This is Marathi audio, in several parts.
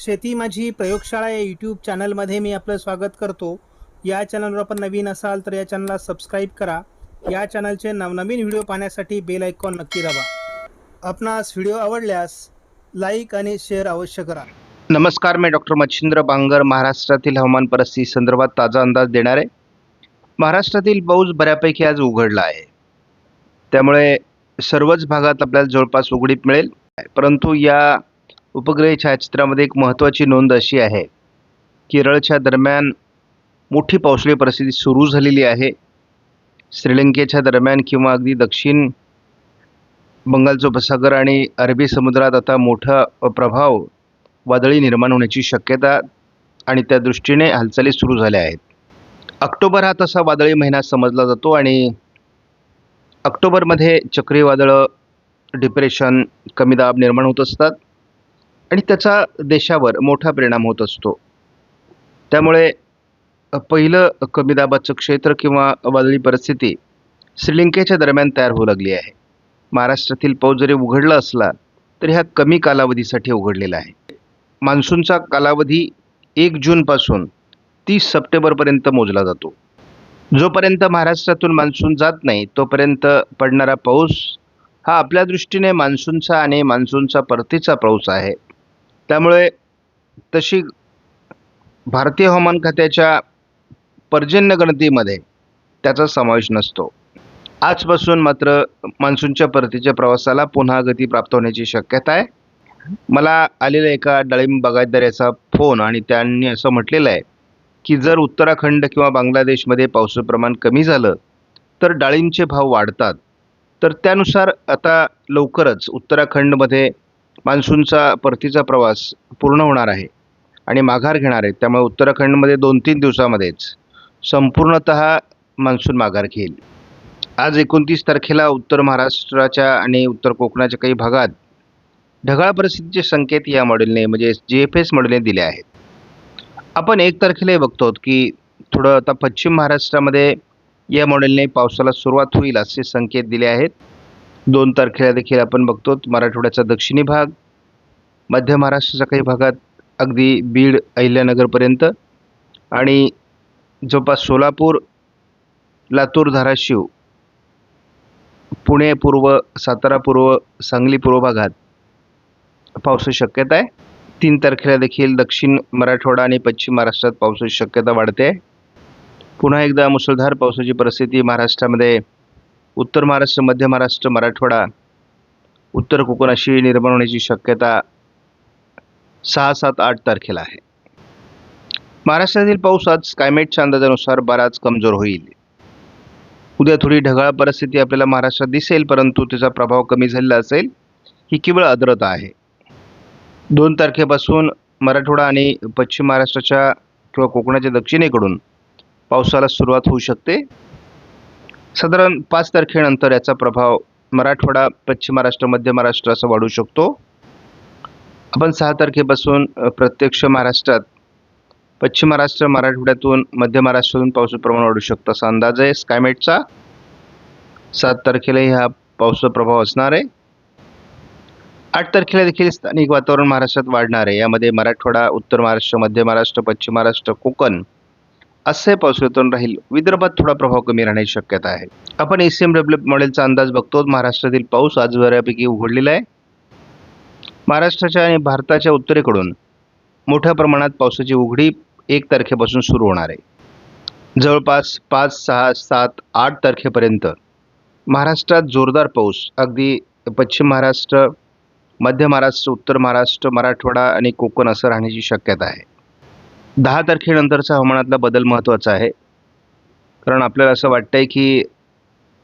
शेती माझी प्रयोगशाळा या यूट्यूब चॅनलमध्ये मी आपलं स्वागत करतो. या चॅनलवर आपण नवीन असाल तर या चॅनलला सबस्क्राईब करा. या चॅनलचे नवनवीन व्हिडिओ पाहण्यासाठी बेल आयकॉन नक्की दाबा. आपणास व्हिडिओ आवडल्यास लाईक आणि शेअर अवश्य करा. नमस्कार मी डॉक्टर मच्छिंद्र बांगर महाराष्ट्रातील हवामान परिस्थिती संदर्भात ताजा अंदाज देणार. आहे महाराष्ट्रातील पाऊस बऱ्यापैकी आज उघडला आहे. त्यामुळे सर्वच भागात आपल्याला जवळपास उघडीप मिळेल. परंतु या उपग्रह छायाचित्रामध्ये एक महत्त्वाची नोंद अशी आहे. केरळच्या दरम्यान मोठी पावसाळी परिस्थिती सुरू झालेली आहे. श्रीलंकेच्या दरम्यान किंवा अगदी दक्षिण बंगालचा उपसागर आणि अरबी समुद्रात आता मोठा प्रभाव वादळी निर्माण होण्याची शक्यता आणि त्या दृष्टीने हालचाली सुरू झाल्या आहेत. ऑक्टोबर हा तसा वादळी महिना समजला जातो आणि ऑक्टोबरमध्ये चक्रीवादळं डिप्रेशन कमी दाब निर्माण होत असतात. आणि त्याचा देशावर मोठा परिणाम होत असतो. त्यामुळे पहिलं कमी दाबाचं क्षेत्र किंवा वादळी परिस्थिती श्रीलंकेच्या दरम्यान तयार होऊ लागली आहे. महाराष्ट्रातील पाऊस जरी उघडला असला तरी हा कमी कालावधीसाठी उघडलेला आहे. मान्सूनचा कालावधी एक जूनपासून तीस सप्टेंबरपर्यंत मोजला जातो. जोपर्यंत महाराष्ट्रातून मान्सून जात नाही तोपर्यंत पडणारा पाऊस हा आपल्या दृष्टीने मान्सूनचा आणि मान्सूनचा परतीचा पाऊस आहे. त्यामुळे तशी भारतीय हवामान खात्याच्या पर्जन्यगणतीमध्ये त्याचा समावेश नसतो. आजपासून मात्र मान्सूनच्या परतीच्या प्रवासाला पुन्हा गती प्राप्त होण्याची शक्यता आहे. मला आलेल्या एका डाळिंब बागायतदार याचा फोन आणि त्यांनी असं म्हटलेलं आहे की जर उत्तराखंड किंवा बांगलादेशमध्ये पावसाचं प्रमाण कमी झालं तर डाळिंबचे भाव वाढतात. तर त्यानुसार आता लवकरच उत्तराखंडमध्ये मान्सूनचा परतीचा प्रवास पूर्ण होणार आहे आणि माघार घेणार आहे त्यामुळे उत्तराखंडमध्ये दोन तीन दिवसामध्येच संपूर्णत मान्सून माघार घेईल. आज एकोणतीस तारखेला उत्तर महाराष्ट्राच्या आणि उत्तर कोकणाच्या काही भागात ढगाळ परिस्थितीचे संकेत या मॉडेलने म्हणजे जी एफ एस मॉडेलने दिले आहेत. आपण एक तारखेला बघतो बघतो की थोडं आता पश्चिम महाराष्ट्रामध्ये या मॉडेलने पावसाला सुरुवात होईल असे संकेत दिले आहेत. दोन तारखेला देखील आपण बघतो मराठवाड्याचा दक्षिणी भाग मध्य महाराष्ट्राच्या काही भागात अगदी बीड अहिल्यानगरपर्यंत आणि जवळपास सोलापूर लातूर धाराशिव पुणे पूर्व सातारा पूर्व सांगली पूर्व भागात पावसाची शक्यता आहे. तीन तारखेला देखील दक्षिण मराठवाडा आणि पश्चिम महाराष्ट्रात पावसाची शक्यता वाढते. आहे पुन्हा एकदा मुसळधार पावसाची परिस्थिती महाराष्ट्रामध्ये उत्तर महाराष्ट्र मध्य महाराष्ट्र मराठवाडा उत्तर कोकण अशी निर्माण होण्याची शक्यता सहा सात आठ तारखेला आहे. महाराष्ट्रातील पाऊस आज क्लायमेटच्या अंदाजानुसार बराच कमजोर होईल. उद्या थोडी ढगाळ परिस्थिती आपल्याला महाराष्ट्रात दिसेल परंतु त्याचा प्रभाव कमी झालेला असेल ही केवळ आर्द्रता आहे. दोन तारखेपासून मराठवाडा आणि पश्चिम महाराष्ट्राच्या किंवा कोकणाच्या दक्षिणेकडून पावसाला सुरुवात होऊ शकते. साधारण पाच तारखेनंतर याचा प्रभाव मराठवाडा पश्चिम महाराष्ट्र मध्य महाराष्ट्र असं वाढू शकतो. आपण सहा तारखेपासून प्रत्यक्ष महाराष्ट्रात पश्चिम महाराष्ट्र मराठवाड्यातून मध्य महाराष्ट्रातून पावसाचं प्रमाण वाढू शकतं असा अंदाज आहे स्कायमेटचा सात तारखेलाही हा पावसाचा प्रभाव असणार आहे. आठ तारखेला देखील स्थानिक वातावरण महाराष्ट्रात वाढणार आहे. यामध्ये मराठवाडा उत्तर महाराष्ट्र मध्य महाराष्ट्र पश्चिम महाराष्ट्र कोकण असे पावसाळ्यातून राहील. विदर्भात थोडा प्रभाव कमी राहण्याची शक्यता आहे. आपण एस एम डब्ल्यू मॉडेलचा अंदाज बघतो महाराष्ट्रातील पाऊस आज बऱ्यापैकी उघडलेला आहे. महाराष्ट्राच्या आणि भारताच्या उत्तरेकडून मोठ्या प्रमाणात पावसाची उघडी एक तारखेपासून सुरू होणार आहे. जवळपास पाच सहा सात आठ तारखेपर्यंत महाराष्ट्रात जोरदार पाऊस. अगदी पश्चिम महाराष्ट्र मध्य महाराष्ट्र उत्तर महाराष्ट्र मराठवाडा आणि कोकण असं राहण्याची शक्यता आहे. दहा तारखेनंतरचा हवामानातला बदल महत्त्वाचा आहे. कारण आपल्याला असं वाटतं आहे की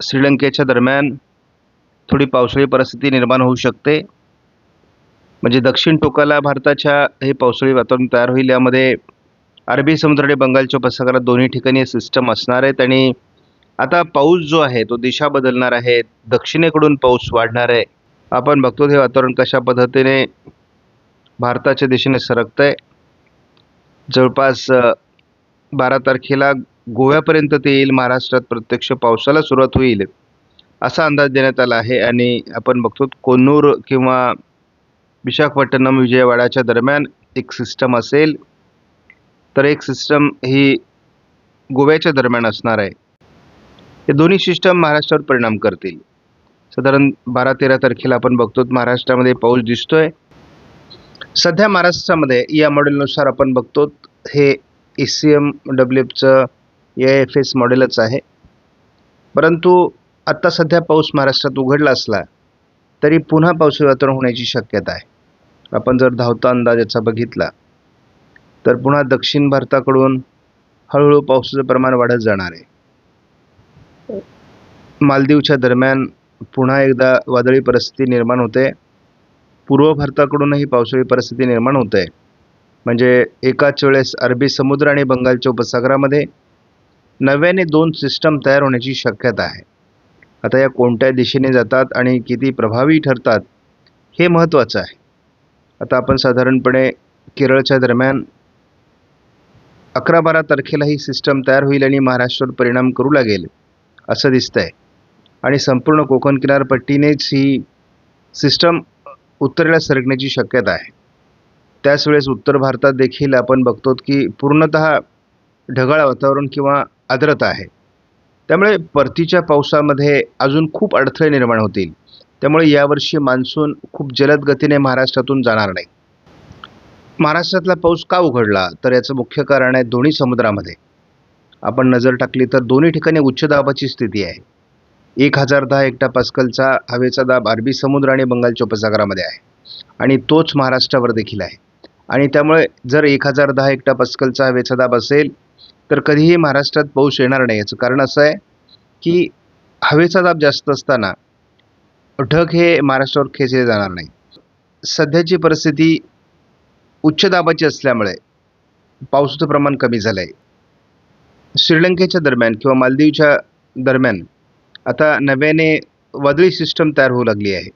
श्रीलंकेच्या दरम्यान थोडी पावसाळी परिस्थिती निर्माण होऊ शकते. म्हणजे दक्षिण टोकाला भारताच्या हे पावसाळी वातावरण तयार होईल यामध्ये अरबी समुद्र आणि बंगालच्या उपसागरात दोन्ही ठिकाणी सिस्टम असणार आहेत आणि आता पाऊस जो आहे तो दिशा बदलणार आहे दक्षिणेकडून पाऊस वाढणार आहे. आपण बघतो हे वातावरण कशा पद्धतीने भारताच्या दिशेने सरकतं आहे जवळपास बारा तारखेला गोव्यापर्यंत ते येईल. महाराष्ट्रात प्रत्यक्ष पावसाला सुरुवात होईल असा अंदाज देण्यात आला आहे. आणि आपण बघतो कोन्नूर किंवा विशाखापट्टणम विजयवाडाच्या दरम्यान एक सिस्टम असेल. तर एक सिस्टम ही गोव्याच्या दरम्यान असणार आहे. हे दोन्ही सिस्टम महाराष्ट्रावर परिणाम करतील. साधारण बारा तेरा तारखेला आपण बघतो महाराष्ट्रामध्ये पाऊस दिसतोय. सध्या महाराष्ट्रामध्ये या मॉडेलनुसार आपण बघतो हे ई सी एम डब्ल्यू एफचं ए एफ एस मॉडेलच आहे. परंतु आत्ता सध्या पाऊस महाराष्ट्रात उघडला असला तरी पुन्हा पावसाळी वातावरण होण्याची शक्यता आहे. आपण जर धावता अंदाज याचा बघितला तर पुन्हा दक्षिण भारताकडून हळूहळू पावसाचं प्रमाण वाढत जाणार आहे. मालदीवच्या दरम्यान पुन्हा एकदा वादळी परिस्थिती निर्माण होते. पूर्व भारताकडूनही पावसाळी परिस्थिती निर्माण होत आहे म्हणजे एकाच वेळेस अरबी समुद्र आणि बंगालच्या उपसागरामध्ये नव्याने दोन सिस्टम तयार होण्याची शक्यता आहे. आता या कोणत्या दिशेने जातात आणि किती प्रभावी ठरतात हे महत्त्वाचं आहे. आता आपण साधारणपणे केरळच्या दरम्यान अकरा बारा तारखेला ही सिस्टम तयार होईल आणि महाराष्ट्रावर परिणाम करू लागेल असं दिसतंय. आणि संपूर्ण कोकण किनारपट्टीनेच ही सिस्टम उत्तरेला सरकण्याची शक्यता आहे. त्याच वेळेस उत्तर भारतात देखील आपण बघतो की पूर्णतः ढगाळ वातावरण किंवा आर्द्रता आहे. त्यामुळे परतीच्या पावसामध्ये अजून खूप अडथळे निर्माण होतील. त्यामुळे यावर्षी मान्सून खूप जलद गतीने महाराष्ट्रातून जाणार नाही. महाराष्ट्रातला पाऊस का उघडला? तर याचं मुख्य कारण आहे दोन्ही समुद्रामध्ये. आपण नजर टाकली तर दोन्ही ठिकाणी उच्च दाबाची स्थिती आहे. एक हजार दहा एकटा पास्कलचा हवेचा दाब अरबी समुद्र आणि बंगालच्या उपसागरामध्ये आहे. आणि तोच महाराष्ट्रावर देखील आहे. आणि त्यामुळे जर एक हजार दहा एकटा पास्कलचा हवेचा दाब असेल तर कधीही महाराष्ट्रात पाऊस येणार नाही. याचं कारण असं आहे की हवेचा दाब जास्त असताना ढग हे महाराष्ट्रावर खेचले जाणार नाही. सध्याची परिस्थिती उच्च दाबाची असल्यामुळे पावसाचं प्रमाण कमी झालं आहे श्रीलंकेच्या दरम्यान किंवा मालदीवच्या दरम्यान आता नव्याने वादळी सिस्टम तयार होऊ लागली आहे.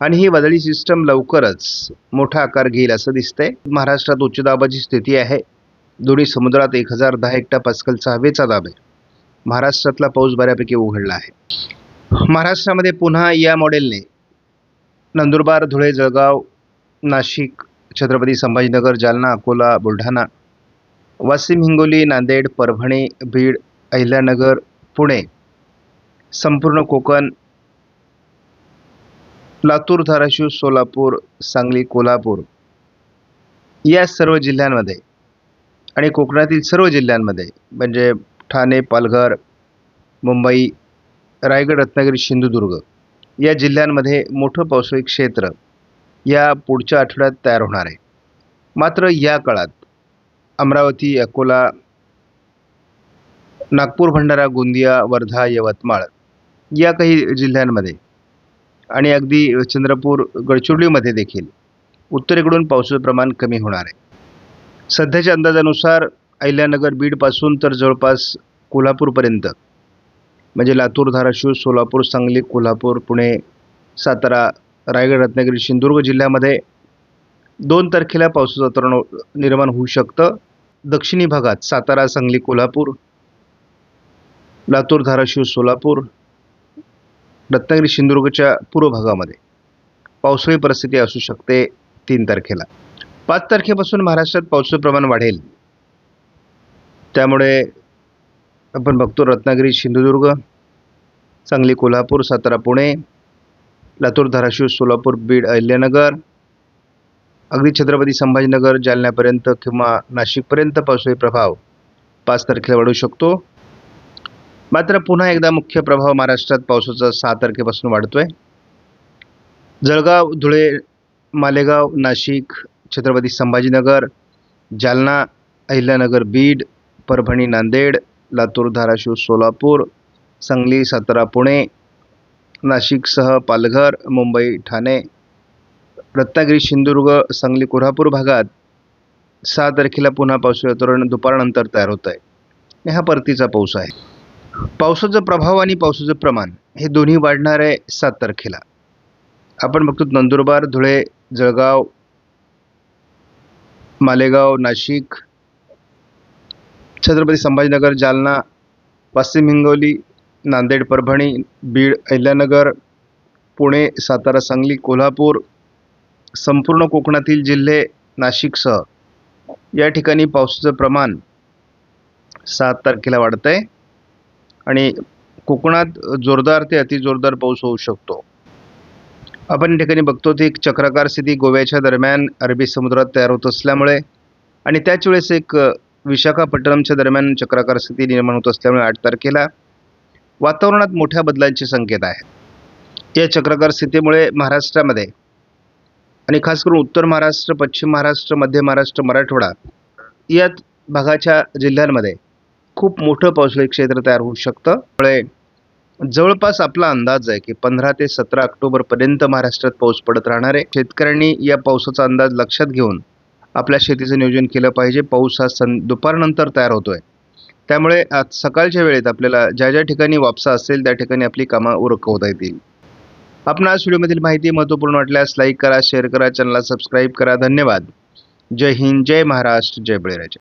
आणि ही वादळी सिस्टम लवकरच मोठा आकार घेईल असं दिसतंय. महाराष्ट्रात उच्च दाबाची स्थिती आहे. दोन्ही समुद्रात एक हजार दहा एकटा पास्कलचा हवेचा दाब आहे. महाराष्ट्रातला पाऊस बऱ्यापैकी उघडला आहे. महाराष्ट्रामध्ये पुन्हा या मॉडेलने नंदुरबार धुळे जळगाव नाशिक छत्रपती संभाजीनगर जालना अकोला बुलढाणा वाशिम हिंगोली नांदेड परभणी बीड अहिल्यानगर पुणे संपूर्ण कोकण लातूर धाराशिव सोलापूर सांगली कोल्हापूर या सर्व जिल्ह्यांमध्ये आणि कोकणातील सर्व जिल्ह्यांमध्ये म्हणजे ठाणे पालघर मुंबई रायगड रत्नागिरी सिंधुदुर्ग या जिल्ह्यांमध्ये मोठं पावसाळी क्षेत्र या पुढच्या आठवड्यात तयार होणार आहे. मात्र या काळात अमरावती अकोला नागपूर भंडारा गोंदिया वर्धा यवतमाळ या काही जिल्ह्यांमध्ये. आणि अगदी चंद्रपूर गडचिरोलीमध्ये देखील. उत्तरेकडून पावसाचं प्रमाण कमी होणार आहे. सध्याच्या अंदाजानुसार अहिल्यानगर बीडपासून तर जवळपास कोल्हापूरपर्यंत. म्हणजे लातूर धाराशिव सोलापूर सांगली कोल्हापूर पुणे सातारा रायगड रत्नागिरी सिंधुदुर्ग जिल्ह्यामध्ये दोन तारखेला पावसाचं वातावरण निर्माण होऊ शकतं. दक्षिणी भागात सातारा सांगली कोल्हापूर लातूर धाराशिव सोलापूर रत्नागिरी सिंधुदुर्गच्या पूर्व भागामध्ये. पावसाळी परिस्थिती असू शकते तीन तारखेला. पाच तारखेपासून महाराष्ट्रात पावसाचं प्रमाण वाढेल. त्यामुळे आपण बघतो रत्नागिरी सिंधुदुर्ग सांगली कोल्हापूर सातारा पुणे लातूर धाराशिव सोलापूर बीड अहिल्यानगर अगदी छत्रपती संभाजीनगर जालन्यापर्यंत किंवा नाशिकपर्यंत पावसाळी प्रभाव पाच तारखेला वाढू शकतो. मात्र पुन्हा एकदा मुख्य प्रभाव महाराष्ट्रात पावसाचा सहा तारखेपासून वाढतोय. जळगाव धुळे मालेगाव नाशिक छत्रपती संभाजीनगर जालना अहिल्यानगर बीड परभणी नांदेड लातूर धाराशिव सोलापूर सांगली सातारा पुणे नाशिकसह पालघर मुंबई ठाणे रत्नागिरी सिंधुदुर्ग सांगली कोल्हापूर भागात सहा तारखेला पुन्हा पावसाळी वातावरण दुपारनंतर तयार होत आहे हा परतीचा पाऊस आहे. पावसाचा प्रभाव आणि पावसाचं प्रमाण हे दोन्ही वाढणार आहे सात तारखेला. आपण बघतो नंदुरबार धुळे जळगाव मालेगाव नाशिक छत्रपती संभाजीनगर जालना वाशिम हिंगोली नांदेड परभणी बीड अहिल्यानगर पुणे सातारा सांगली कोल्हापूर संपूर्ण कोकणातील जिल्हे नाशिकसह या ठिकाणी पावसाचं प्रमाण सात तारखेला वाढतं आहे आणि कोकणात जोरदार ते अतिजोरदार पाऊस होऊ शकतो. आपण या ठिकाणी बघतो ती एक चक्राकार स्थिती गोव्याच्या दरम्यान अरबी समुद्रात तयार होत असल्यामुळे आणि त्याच वेळेस एक विशाखापट्टणमच्या दरम्यान चक्राकार स्थिती निर्माण होत असल्यामुळे आठ तारखेला वातावरणात मोठ्या बदलांचे संकेत आहेत. या चक्राकार स्थितीमुळे महाराष्ट्रामध्ये आणि खास करून उत्तर महाराष्ट्र पश्चिम महाराष्ट्र मध्य महाराष्ट्र मराठवाडा या भागाच्या जिल्ह्यांमध्ये खूप मोठं पावसाळी क्षेत्र तयार होऊ शकतं. त्यामुळे जवळपास आपला अंदाज आहे की पंधरा ते सतरा ऑक्टोबरपर्यंत महाराष्ट्रात पाऊस पडत राहणार आहे. शेतकऱ्यांनी या पावसाचा अंदाज लक्षात घेऊन आपल्या शेतीचं नियोजन केलं पाहिजे. पाऊस हा सं दुपारनंतर तयार होतोय. त्यामुळे आज सकाळच्या वेळेत आपल्याला ज्या ज्या ठिकाणी वापसा असेल त्या ठिकाणी आपली कामं उरकवता येतील. आपण आज व्हिडिओमधील माहिती महत्त्वपूर्ण वाटल्यास लाईक करा शेअर करा चॅनलला सबस्क्राईब करा. धन्यवाद. जय हिंद जय महाराष्ट्र जय बळीराजा.